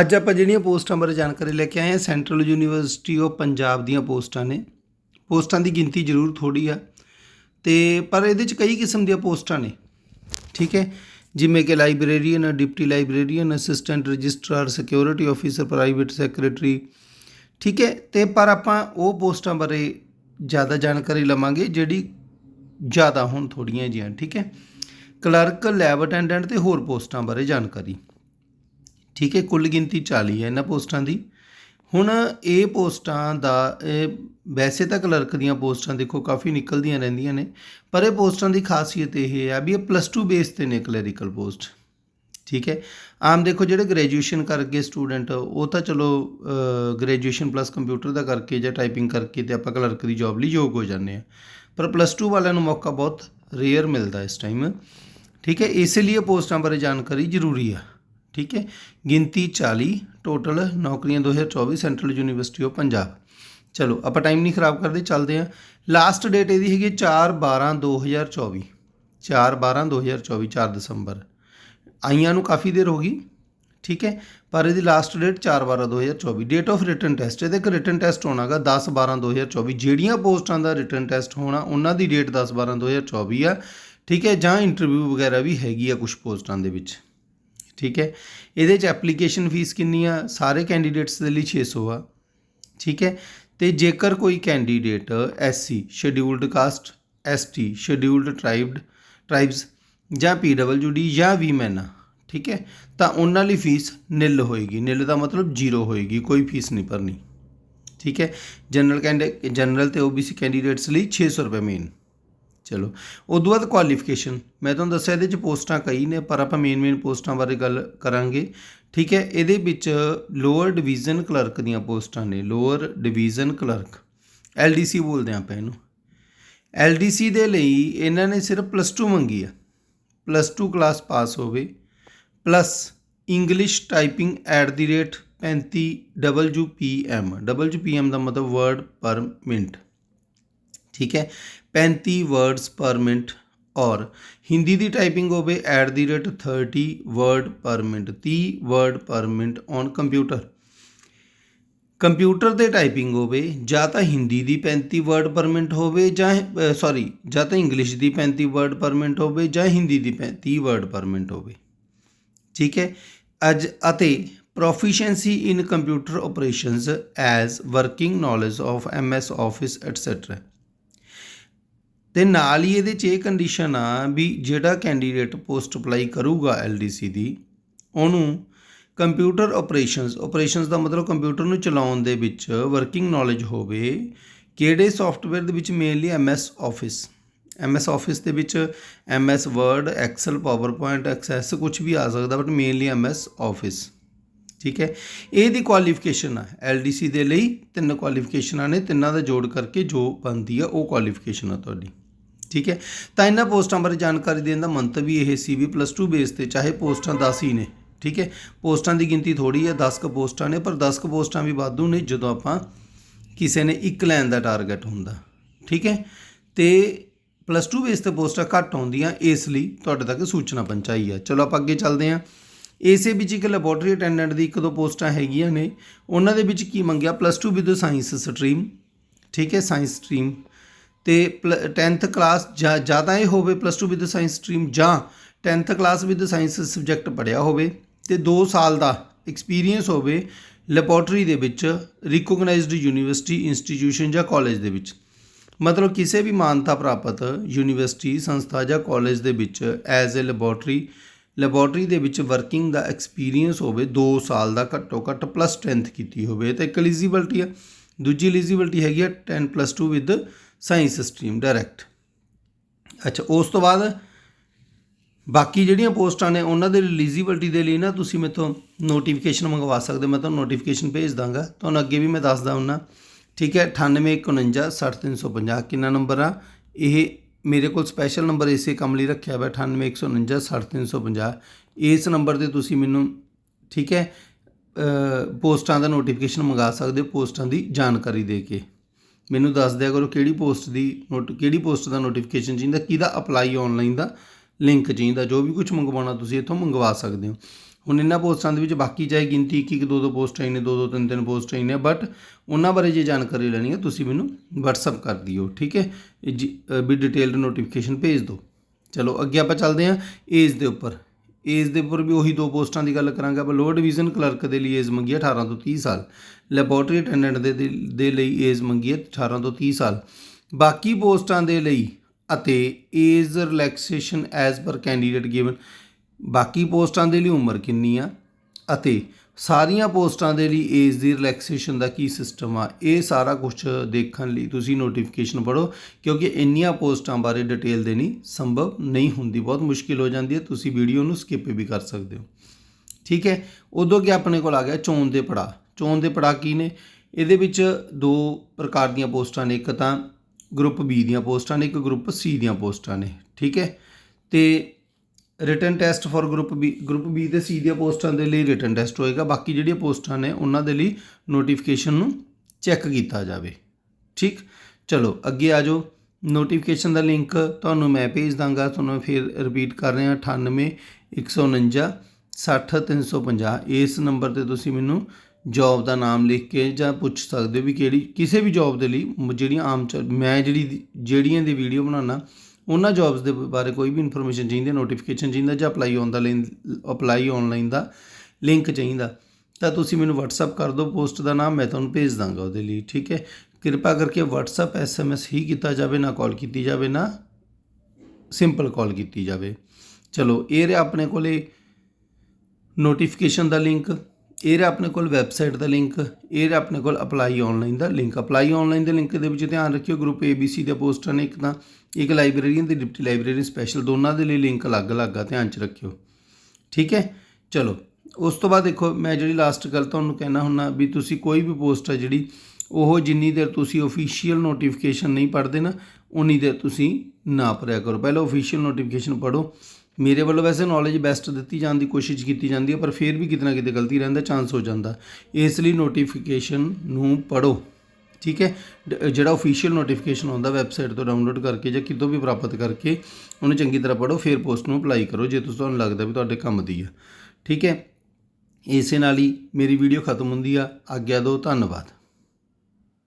ਅੱਜ ਆਪਾਂ ਜਿਹੜੀਆਂ ਪੋਸਟਾਂ ਬਾਰੇ ਜਾਣਕਾਰੀ ਲੈ ਕੇ ਆਏ ਹਾਂ ਸੈਂਟਰਲ ਯੂਨੀਵਰਸਿਟੀ ਆਫ ਪੰਜਾਬ ਦੀਆਂ ਪੋਸਟਾਂ ਨੇ। ਪੋਸਟਾਂ ਦੀ ਗਿਣਤੀ ਜ਼ਰੂਰ ਥੋੜੀ ਆ। ਤੇ ਪਰ ਇਹਦੇ ਚ ਕਈ ਕਿਸਮ ਦੀਆਂ ਪੋਸਟਾਂ ਨੇ। ਠੀਕ ਹੈ? ਜਿਵੇਂ ਕਿ librarian, deputy librarian, assistant registrar, security officer, private secretary. ਠੀਕ ਹੈ? ਤੇ ਪਰ ਆਪਾਂ ਉਹ ਪੋਸਟਾਂ ਬਾਰੇ ਜ਼ਿਆਦਾ ਜਾਣਕਾਰੀ ਲਵਾਂਗੇ, ਜਿਹੜੀ ਜ਼ਿਆਦਾ ਹੁਣ ਥੋੜੀਆਂ ਜਿਹੀਆਂ। ਠੀਕ ਹੈ? ਕਲਰਕ ਲੈਬ ਅਟੈਂਡੈਂਟ ਤੇ ਹੋਰ ਪੋਸਟਾਂ ਬਾਰੇ ਜਾਣਕਾਰੀ। ਠੀਕ ਹੈ, ਕੁੱਲ ਗਿਣਤੀ 40 ਹੈ ਇਹਨਾਂ ਪੋਸਟਾਂ ਦੀ। ਹੁਣ ਇਹ ਪੋਸਟਾਂ ਦਾ, ਇਹ ਵੈਸੇ ਤਾਂ ਕਲਰਕ ਦੀਆਂ ਪੋਸਟਾਂ ਦੇਖੋ, ਕਾਫੀ ਨਿਕਲਦੀਆਂ ਰਹਿੰਦੀਆਂ ਨੇ, ਪਰ ਇਹ ਪੋਸਟਾਂ ਦੀ ਖਾਸੀਅਤ ਇਹ ਹੈ ਵੀ ਇਹ ਪਲੱਸ 2 ਬੇਸ ਤੇ ਨੇ ਕਲੈਰੀਕਲ ਪੋਸਟ ਠੀਕ ਹੈ, ਆਮ ਦੇਖੋ ਜਿਹੜੇ ਗ੍ਰੈਜੂਏਸ਼ਨ ਕਰਕੇ ਸਟੂਡੈਂਟ ਉਹ ਤਾਂ ਚਲੋ ਗ੍ਰੈਜੂਏਸ਼ਨ ਪਲੱਸ ਕੰਪਿਊਟਰ ਦਾ ਕਰਕੇ ਜਾਂ ਟਾਈਪਿੰਗ ਕਰਕੇ ਤੇ ਆਪਾਂ ਕਲਰਕ ਦੀ ਜੌਬ ਲਈ ਯੋਗ ਹੋ ਜਾਂਦੇ ਆ ਪਰ ਪਲੱਸ 2 ਵਾਲਿਆਂ ਨੂੰ ਮੌਕਾ ਬਹੁਤ ਰੇਅਰ ਮਿਲਦਾ ਇਸ ਟਾਈਮ ਠੀਕ ਹੈ, ਇਸ ਲਈ ਇਹ ਪੋਸਟਾਂ ਬਾਰੇ ਜਾਣਕਾਰੀ ਜ਼ਰੂਰੀ ਆ। ਠੀਕ ਹੈ? ਗਿਣਤੀ 40 ਟੋਟਲ ਨੌਕਰੀਆਂ 2024 ਸੈਂਟਰਲ ਯੂਨੀਵਰਸਿਟੀ ਆਫ ਪੰਜਾਬ ਚਲੋ, ਆਪਾਂ ਟਾਈਮ ਨਹੀਂ ਖਰਾਬ ਕਰਦੇ, ਚੱਲਦੇ ਹਾਂ। ਲਾਸਟ ਡੇਟ ਇਹਦੀ ਹੈਗੀ 4 12 2024 4 12 2024 4 ਦਸੰਬਰ। ਆਈਆਂ ਨੂੰ ਕਾਫੀ ਦੇਰ ਹੋ ਗਈ, ਠੀਕ ਹੈ? ਪਰ ਇਹਦੀ last date 4 12 2024 date of written test ਇਹਦੇ ਇੱਕ ਰਿਟਨ ਟੈਸਟ ਹੋਣਾਗਾ 10 12 2024 ਜਿਹੜੀਆਂ ਪੋਸਟਾਂ ਦਾ ਰਿਟਨ ਟੈਸਟ ਹੋਣਾ, ਉਹਨਾਂ ਦੀ ਡੇਟ 10 12 2024 ਆ, ਠੀਕ ਹੈ? ਜਾਂ ਇੰਟਰਵਿਊ ਵਗੈਰਾ ਵੀ ਹੈਗੀ ਆ ਕੁਝ ਪੋਸਟਾਂ ਦੇ ਵਿੱਚ। ਠੀਕ ਹੈ? ਇਹਦੇ ਚ ਐਪਲੀਕੇਸ਼ਨ ਫੀਸ ਕਿੰਨੀ ਆ ਸਾਰੇ ਕੈਂਡੀਡੇਟਸ ਦੇ ਲਈ 600 ਆ। ਠੀਕ ਹੈ? ਤੇ ਜੇਕਰ ਕੋਈ candidate SC scheduled caste ST scheduled tribe tribes ਜਾਂ ਪੀਡਬਲਯੂਡੀ ਜਾਂ ਵੀਮੈਨ ਆ, ਠੀਕ ਹੈ? ਤਾਂ ਉਹਨਾਂ ਲਈ ਫੀਸ ਨਿਲ ਹੋਏਗੀ। ਨਿਲ ਦਾ ਮਤਲਬ ਜ਼ੀਰੋ ਹੋਏਗੀ। ਕੋਈ ਫੀਸ ਨਹੀਂ ਭਰਨੀ। ਠੀਕ ਹੈ? ਜਨਰਲ ਕੈਂਡੀ ਜਨਰਲ ਤੇ ਓਬੀਸੀ ਕੈਂਡੀਡੇਟਸ ਲਈ 600 ਰੁਪਏ ਮੇਨ ਚਲੋ। ਉਦੋਂ ਬਾਅਦ ਕੁਆਲੀਫਿਕੇਸ਼ਨ ਮੈਂ ਤੁਹਾਨੂੰ ਦੱਸਿਆ ਇਹਦੇ ਚ ਪੋਸਟਾਂ ਕਈ ਨੇ, ਪਰ ਆਪਾਂ ਮੇਨ ਮੇਨ ਪੋਸਟਾਂ ਬਾਰੇ ਗੱਲ ਕਰਾਂਗੇ। ਠੀਕ ਹੈ, ਇਹਦੇ ਵਿੱਚ ਲੋਅਰ ਡਿਵੀਜ਼ਨ ਕਲਰਕ ਦੀਆਂ ਪੋਸਟਾਂ ਨੇ। ਲੋਅਰ ਡਿਵੀਜ਼ਨ ਕਲਰਕ ਐਲਡੀਸੀ ਬੋਲਦੇ ਆਪਾਂ ਇਹਨੂੰ। ਐਲਡੀਸੀ ਦੇ ਲਈ ਇਹਨਾਂ ਨੇ ਸਿਰਫ ਪਲੱਸ 2 ਮੰਗੀ ਆ। ਪਲੱਸ 2 ਕਲਾਸ ਪਾਸ ਹੋਵੇ। Plus English typing at the rate 35 WPM WPM ਦਾ ਮਤਲਬ ਵਰਡ ਪਰ ਮਿੰਟ ਠੀਕ ਹੈ? 35 ਵਰਡਸ ਪਰ ਮਿੰਟ ਔਰ ਹਿੰਦੀ ਦੀ ਟਾਈਪਿੰਗ ਹੋਵੇ at the rate 30 word per minute 30 word per minute on computer computer ਤੇ ਟਾਈਪਿੰਗ ਹੋਵੇ, ਜਾਂ ਤਾਂ ਹਿੰਦੀ ਦੀ 35 ਵਰਡ ਪਰ ਮਿੰਟ ਹੋਵੇ, ਜਾਂ ਸੌਰੀ ਜਾਂ ਤਾਂ ਇੰਗਲਿਸ਼ ਦੀ 35 ਵਰਡ ਪਰ ਮਿੰਟ ਹੋਵੇ, ਜਾਂ ਹਿੰਦੀ ਦੀ 30 ਵਰਡ ਪਰ ਮਿੰਟ ਹੋਵੇ। ਠੀਕ ਹੈ? ਅੱਜ, ਅਤੇ proficiency in computer operations as working knowledge of MS office etcetera ਤੇ ਨਾਲ ਹੀ ਇਹਦੇ 'ਚ ਇਹ ਕੰਡੀਸ਼ਨ ਆ ਵੀ ਜਿਹੜਾ ਕੈਂਡੀਡੇਟ ਪੋਸਟ ਅਪਲਾਈ ਕਰੂਗਾ ਐਲਡੀਸੀ ਦੀ, ਉਹਨੂੰ ਕੰਪਿਊਟਰ ਆਪਰੇਸ਼ਨਸ ਆਪਰੇਸ਼ਨਸ ਦਾ ਮਤਲਬ ਕੰਪਿਊਟਰ ਨੂੰ ਚਲਾਉਣ ਦੇ ਵਿੱਚ ਵਰਕਿੰਗ ਨੌਲੇਜ ਹੋਵੇ, ਕਿਹੜੇ ਸੌਫਟਵੇਅਰ ਦੇ ਵਿੱਚ? Mainly MS office MS office ਦੇ ਵਿੱਚ MS Word Excel PowerPoint Access ਕੁਝ ਵੀ ਆ ਸਕਦਾ ਬਟ ਮੇਨਲੀ ਐਮਐਸ ਆਫਿਸ ਠੀਕ ਹੈ? ਇਹਦੀ ਕੁਆਲੀਫਿਕੇਸ਼ਨ ਆ ਐਲਡੀਸੀ ਦੇ ਲਈ ਤਿੰਨ ਕੁਆਲੀਫਿਕੇਸ਼ਨਾਂ ਨੇ, ਤਿੰਨਾਂ ਦਾ ਜੋੜ ਕਰਕੇ ਜੋ ਬਣਦੀ ਆ, ਉਹ ਕੁਆਲੀਫਿਕੇਸ਼ਨ ਆ ਤੁਹਾਡੀ। ਠੀਕ ਹੈ? ਤਾਂ ਇਹਨਾਂ ਪੋਸਟਾਂ ਬਾਰੇ ਜਾਣਕਾਰੀ ਦੇਣ ਦਾ ਮੰਤਵ ਵੀ ਇਹ ਸੀ ਵੀ ਪਲੱਸ 2 ਬੇਸ ਤੇ ਚਾਹੇ ਪੋਸਟਾਂ 10 ਹੀ ਨੇ, ਠੀਕ ਹੈ? ਪੋਸਟਾਂ ਦੀ ਗਿਣਤੀ ਥੋੜੀ ਹੈ 10 ਕ ਪੋਸਟਾਂ ਨੇ, ਪਰ 10 ਕ ਪੋਸਟਾਂ ਵੀ ਵਾਧੂ ਨੇ ਜਦੋਂ ਆਪਾਂ ਕਿਸੇ ਨੇ ਇੱਕ ਲੈਣ ਦਾ ਟਾਰਗੇਟ ਹੁੰਦਾ, ਠੀਕ ਹੈ? ਤੇ ਪਲੱਸ 2 ਬੇਸ ਤੇ ਪੋਸਟਾਂ ਘੱਟ ਆਉਂਦੀਆਂ, ਇਸ ਲਈ ਤੁਹਾਡੇ ਤੱਕ ਸੂਚਨਾ ਪਹੁੰਚਾਈ ਹੈ ਚਲੋ ਆਪਾਂ ਅੱਗੇ ਚੱਲਦੇ ਹਾਂ। ਇਸੇ ਵਿੱਚ ਇੱਕ ਲੈਬੋਰਟਰੀ ਅਟੈਂਡੈਂਟ ਦੀ ਇੱਕ ਦੋ ਪੋਸਟਾਂ ਹੈਗੀਆਂ ਨੇ। ਉਹਨਾਂ ਦੇ ਵਿੱਚ ਕੀ ਮੰਗਿਆ? ਪਲੱਸ 2 ਵਿਦ ਸਾਇੰਸ ਸਟਰੀਮ ਠੀਕ ਹੈ ਸਾਇੰਸ ਸਟਰੀਮ ਤੇ 10th ਕਲਾਸ ਜਾਂ ਤਾਂ ਇਹ ਹੋਵੇ ਪਲੱਸ 2 ਵਿਦ ਸਾਇੰਸ ਸਟਰੀਮ ਜਾਂ 10th class with science subject ਪੜਿਆ ਹੋਵੇ ਤੇ 2 ਸਾਲ ਦਾ ਐਕਸਪੀਰੀਅੰਸ ਹੋਵੇ ਲੈਬੋਰਟਰੀ ਦੇ ਵਿੱਚ ਰਿਕੋਗਨਾਈਜ਼ਡ ਯੂਨੀਵਰਸਿਟੀ ਇੰਸਟੀਟਿਊਸ਼ਨ ਜਾਂ ਕਾਲਜ ਦੇ ਵਿੱਚ। ਮਤਲਬ ਕਿਸੇ ਵੀ ਮਾਨਤਾ ਪ੍ਰਾਪਤ ਯੂਨੀਵਰਸਿਟੀ ਸੰਸਥਾ ਜਾਂ ਕਾਲਜ ਦੇ ਵਿੱਚ ਐਜ਼ ਅ ਲੈਬੋਰਟਰੀ ਲੈਬੋਰਟਰੀ ਦੇ ਵਿੱਚ ਵਰਕਿੰਗ ਦਾ ਐਕਸਪੀਰੀਅੰਸ ਹੋਵੇ 2 ਸਾਲ ਦਾ ਘੱਟੋ ਘੱਟ ਪਲੱਸ 10th ਕੀਤੀ ਹੋਵੇ ਤਾਂ ਇੱਕ ਐਲੀਜੀਬਿਲਟੀ ਆ। ਦੂਜੀ ਐਲੀਜੀਬਿਲਟੀ ਹੈਗੀ ਆ 10 plus 2 with science stream direct ਅੱਛਾ, ਉਸ ਤੋਂ ਬਾਅਦ ਬਾਕੀ ਜਿਹੜੀਆਂ ਪੋਸਟਾਂ ਨੇ, ਉਹਨਾਂ ਦੇ ਐਲੀਜੀਬਿਲਟੀ ਦੇ ਲਈ ਨਾ ਤੁਸੀਂ ਮੇਥੋਂ ਨੋਟੀਫਿਕੇਸ਼ਨ ਮੰਗਵਾ ਸਕਦੇ ਮੈਂ ਤੁਹਾਨੂੰ ਨੋਟੀਫਿਕੇਸ਼ਨ ਭੇਜ ਦਾਂਗਾ। ਤੁਹਾਨੂੰ ਅੱਗੇ ਵੀ ਮੈਂ ਦੱਸਦਾ ਹੁੰਨਾ। ਠੀਕ ਹੈ 9819 ਕਿੰਨਾ ਨੰਬਰ ਆ? ਇਹ ਮੇਰੇ ਕੋਲ ਸਪੈਸ਼ਲ ਨੰਬਰ ਇਸੇ ਕੰਮ ਲਈ ਰੱਖਿਆ ਹੋਇਆ 9819 ਇਸ ਨੰਬਰ ਤੇ ਤੁਸੀਂ ਮੈਨੂੰ, ਠੀਕ ਹੈ ਪੋਸਟਾਂ ਦਾ ਨੋਟੀਫਿਕੇਸ਼ਨ ਮੰਗਾ ਸਕਦੇ ਹੋ, ਪੋਸਟਾਂ ਦੀ ਜਾਣਕਾਰੀ ਦੇ ਕੇ। ਮੈਨੂੰ ਦੱਸ ਦਿਆ ਕਰੋ ਕਿਹੜੀ ਪੋਸਟ ਦੀ ਨੋਟ ਕਿਹੜੀ ਪੋਸਟ ਦਾ ਨੋਟੀਫਿਕੇਸ਼ਨ ਚਾਹੀਦਾ, ਕਿਹਦਾ ਅਪਲਾਈ ਆਨਲਾਈਨ ਦਾ ਲਿੰਕ ਚਾਹੀਦਾ, ਜੋ ਵੀ ਕੁਝ ਮੰਗਵਾਉਣਾ ਤੁਸੀਂ ਇੱਥੋਂ ਮੰਗਵਾ ਸਕਦੇ ਹੋ। ਹੁਣ ਇਹਨਾਂ ਪੋਸਟਾਂ ਦੇ ਵਿੱਚ ਬਾਕੀ ਚਾਹੇ ਗਿਣਤੀ ਇੱਕ ਇੱਕ, ਦੋ ਦੋ ਪੋਸਟਾਂ ਹੀ ਨੇ, ਦੋ ਦੋ, ਤਿੰਨ ਤਿੰਨ ਪੋਸਟਾਂ ਹੀ ਨੇ ਬਟ ਉਹਨਾਂ ਬਾਰੇ ਜੇ ਜਾਣਕਾਰੀ ਲੈਣੀ ਹੈ, ਤੁਸੀਂ ਮੈਨੂੰ WhatsApp ਕਰ ਦਿਓ, ਠੀਕ ਹੈ? ਜੀ- ਵੀ ਡਿਟੇਲਡ ਨੋਟੀਫਿਕੇਸ਼ਨ ਭੇਜ ਦਿਓ। ਚਲੋ, ਅੱਗੇ ਆਪਾਂ ਚੱਲਦੇ ਹਾਂ ਏਜ ਦੇ ਉੱਪਰ। ਏਜ ਦੇ ਉੱਪਰ ਵੀ ਉਹੀ ਦੋ ਪੋਸਟਾਂ ਦੀ ਗੱਲ ਕਰਾਂਗੇ ਆਪਾਂ। ਲੋਅਰ ਡਿਵੀਜ਼ਨ ਕਲਰਕ ਦੇ ਲਈ ਏਜ ਮੰਗੀ ਹੈ 18 ਤੋਂ 30 ਸਾਲ। ਲੈਬੋਰਟਰੀ ਅਟੈਂਡੈਂਟ ਦੇ, ਦੇ- ਦੇ ਲਈ ਏਜ ਮੰਗੀ ਹੈ 18 ਤੋਂ 30 ਸਾਲ। ਬਾਕੀ ਪੋਸਟਾਂ ਦੇ ਲਈ ਅਤੇ age relaxation as per candidate given ਬਾਕੀ ਪੋਸਟਾਂ ਦੇ ਲਈ ਉਮਰ ਕਿੰਨੀ ਆ ਅਤੇ ਸਾਰੀਆਂ ਪੋਸਟਾਂ ਦੇ ਲਈ ਏਜ ਦੀ ਰਿਲੈਕਸੇਸ਼ਨ ਦਾ ਕੀ ਸਿਸਟਮ ਆ, ਇਹ ਸਾਰਾ ਕੁਝ ਦੇਖਣ ਲਈ ਤੁਸੀਂ ਨੋਟੀਫਿਕੇਸ਼ਨ ਪੜ੍ਹੋ, ਕਿਉਂਕਿ ਇੰਨੀਆਂ ਪੋਸਟਾਂ ਬਾਰੇ ਡਿਟੇਲ ਦੇਣੀ ਸੰਭਵ ਨਹੀਂ ਹੁੰਦੀ, ਬਹੁਤ ਮੁਸ਼ਕਿਲ ਹੋ ਜਾਂਦੀ ਹੈ, ਤੁਸੀਂ ਵੀਡੀਓ ਨੂੰ ਸਕਿਪ ਵੀ ਕਰ ਸਕਦੇ ਹੋ। ਠੀਕ ਹੈ, ਉਦੋਂ ਕਿ ਆਪਣੇ ਕੋਲ ਆ ਗਿਆ ਚੋਣ ਦੇ ਪੜਾ ਚੋਣ ਦੇ ਪੜਾ ਕੀ ਨੇ? ਇਹਦੇ ਵਿੱਚ ਦੋ ਪ੍ਰਕਾਰ ਦੀਆਂ ਪੋਸਟਾਂ ਨੇ, ਇੱਕ ਤਾਂ ਗਰੁੱਪ ਬੀ ਦੀਆਂ ਪੋਸਟਾਂ ਨੇ, ਇੱਕ ਗਰੁੱਪ ਸੀ ਦੀਆਂ ਪੋਸਟਾਂ ਨੇ, ਠੀਕ ਹੈ, ਤੇ written test for group B group B ਤੇ ਸੀ ਦੀਆਂ ਪੋਸਟਾਂ ਦੇ ਲਈ ਰਿਟਨ ਟੈਸਟ ਹੋਏਗਾ। ਬਾਕੀ ਜਿਹੜੀਆਂ ਪੋਸਟਾਂ ਨੇ, ਉਹਨਾਂ ਦੇ ਲਈ ਨੋਟੀਫਿਕੇਸ਼ਨ ਨੂੰ ਚੈੱਕ ਕੀਤਾ ਜਾਵੇ। ਠੀਕ? ਚਲੋ, ਅੱਗੇ ਆ ਜਾਓ। ਨੋਟੀਫਿਕੇਸ਼ਨ ਦਾ ਲਿੰਕ ਤੁਹਾਨੂੰ ਮੈਂ ਭੇਜ ਦਾਂਗਾ। ਤੁਹਾਨੂੰ ਫਿਰ ਰਿਪੀਟ ਕਰ ਰਿਹਾ। 98 149 60 350 ਇਸ ਨੰਬਰ ਤੇ ਤੁਸੀਂ ਮੈਨੂੰ ਜੌਬ ਦਾ ਨਾਮ ਲਿਖ ਕੇ ਜਾਂ ਪੁੱਛ ਸਕਦੇ ਹੋ ਵੀ ਕਿਹੜੀ, ਕਿਸੇ ਵੀ ਜੌਬ ਦੇ ਲਈ, ਜਿਹੜੀਆਂ ਆਮ ਚ- ਮੈਂ ਜਿਹੜੀ, ਜਿਹੜੀਆਂ ਦੀ ਵੀਡੀਓ ਬਣਾਉਣਾ ਉਹਨਾਂ ਜੌਬਸ ਦੇ ਬਾਰੇ ਕੋਈ ਵੀ ਇਨਫੋਰਮੇਸ਼ਨ ਚਾਹੀਦੀ ਹੈ ਨੋਟੀਫਿਕੇਸ਼ਨ ਚਾਹੀਦਾ ਜਾਂ ਅਪਲਾਈ ਔਨ ਦਾ ਲਿੰਕ ਅਪਲਾਈ ਆਨਲਾਈਨ ਦਾ ਲਿੰਕ ਚਾਹੀਦਾ, ਤਾਂ ਤੁਸੀਂ ਮੈਨੂੰ WhatsApp ਕਰ ਦਿਓ ਪੋਸਟ ਦਾ ਨਾਮ ਮੈਂ ਤੁਹਾਨੂੰ ਭੇਜ ਦਾਂਗਾ ਉਹਦੇ ਲਈ, ਠੀਕ ਹੈ? ਕਿਰਪਾ ਕਰਕੇ WhatsApp SMS ਹੀ ਕੀਤਾ ਜਾਵੇ, ਨਾ ਕਾਲ ਕੀਤੀ ਜਾਵੇ, ਨਾ ਸਿੰਪਲ ਕਾਲ ਕੀਤੀ ਜਾਵੇ। ਚਲੋ, ਇਹ ਰਿਹਾ ਆਪਣੇ ਕੋਲੇ ਨੋਟੀਫਿਕੇਸ਼ਨ ਦਾ ਲਿੰਕ ਇਹ ਆਪਣੇ ਕੋਲ ਵੈਬਸਾਈਟ ਦਾ ਲਿੰਕ, ਇਹ ਆਪਣੇ ਕੋਲ ਅਪਲਾਈ ਆਨਲਾਈਨ ਦਾ ਲਿੰਕ। ਅਪਲਾਈ ਆਨਲਾਈਨ ਦੇ ਲਿੰਕ ਦੇ ਵਿੱਚ ਧਿਆਨ ਰੱਖਿਓ ਗਰੁੱਪ ABC ਦੇ ਪੋਸਟਾਂ ਨੇ ਇੱਕ ਤਾਂ ਇੱਕ ਲਾਇਬ੍ਰੇਰੀਅਨ ਤੇ ਡਿਪਟੀ ਲਾਇਬ੍ਰੇਰੀਅਨ ਸਪੈਸ਼ਲ ਦੋਨਾਂ ਦੇ ਲਈ ਲਿੰਕ ਅਲੱਗ-ਅਲੱਗ ਆ, ਧਿਆਨ 'ਚ ਰੱਖਿਓ। ਠੀਕ ਹੈ? ਚਲੋ, ਉਸ ਤੋਂ ਬਾਅਦ ਦੇਖੋ, ਮੈਂ ਜਿਹੜੀ ਲਾਸਟ ਗੱਲ ਤੁਹਾਨੂੰ ਕਹਿਣਾ ਹੁੰਨਾ ਵੀ ਤੁਸੀਂ ਕੋਈ ਵੀ ਪੋਸਟ ਆ ਜਿਹੜੀ, ਉਹ ਜਿੰਨੀ ਦੇਰ ਤੁਸੀਂ ਅਫੀਸ਼ੀਅਲ ਨੋਟੀਫਿਕੇਸ਼ਨ ਨਹੀਂ ਪੜ੍ਹਦੇ ਨਾ, ਉਨੀ ਦੇਰ ਤੁਸੀਂ ਨਾ ਭਰਿਆ ਕਰੋ। ਪਹਿਲਾਂ ਅਫੀਸ਼ੀਅਲ ਨੋਟੀਫਿਕੇਸ਼ਨ ਪੜ੍ਹੋ ਮੇਰੇ ਵੱਲੋਂ ਵੈਸੇ ਨੌਲੇਜ ਬੈਸਟ ਦਿੱਤੀ ਜਾਣ ਦੀ ਕੋਸ਼ਿਸ਼ ਕੀਤੀ ਜਾਂਦੀ ਹੈ, ਪਰ ਫਿਰ ਵੀ ਕਿਤੇ ਨਾ ਕਿਤੇ ਗਲਤੀ ਰਹਿੰਦਾ ਚਾਂਸ ਹੋ ਜਾਂਦਾ। ਇਸ ਲਈ ਨੋਟੀਫਿਕੇਸ਼ਨ ਨੂੰ ਪੜ੍ਹੋ, ਠੀਕ ਹੈ? ਡ- ਜਿਹੜਾ ਅਫੀਸ਼ੀਅਲ ਨੋਟੀਫਿਕੇਸ਼ਨ ਆਉਂਦਾ ਵੈਬਸਾਈਟ ਤੋਂ ਡਾਊਨਲੋਡ ਕਰਕੇ ਜਾਂ ਕਿਤੋਂ ਵੀ ਪ੍ਰਾਪਤ ਕਰਕੇ, ਉਹਨੂੰ ਚੰਗੀ ਤਰ੍ਹਾਂ ਪੜ੍ਹੋ, ਫਿਰ ਪੋਸਟ ਨੂੰ ਅਪਲਾਈ ਕਰੋ, ਜੇ ਤੁਸੀਂ ਤੁਹਾਨੂੰ ਲੱਗਦਾ ਵੀ ਤੁਹਾਡੇ ਕੰਮ ਦੀ ਆ। ਠੀਕ ਹੈ? ਇਸੇ ਨਾਲ ਹੀ ਮੇਰੀ ਵੀਡੀਓ ਖਤਮ ਹੁੰਦੀ ਆ। ਆਗਿਆ ਦਿਓ, ਧੰਨਵਾਦ।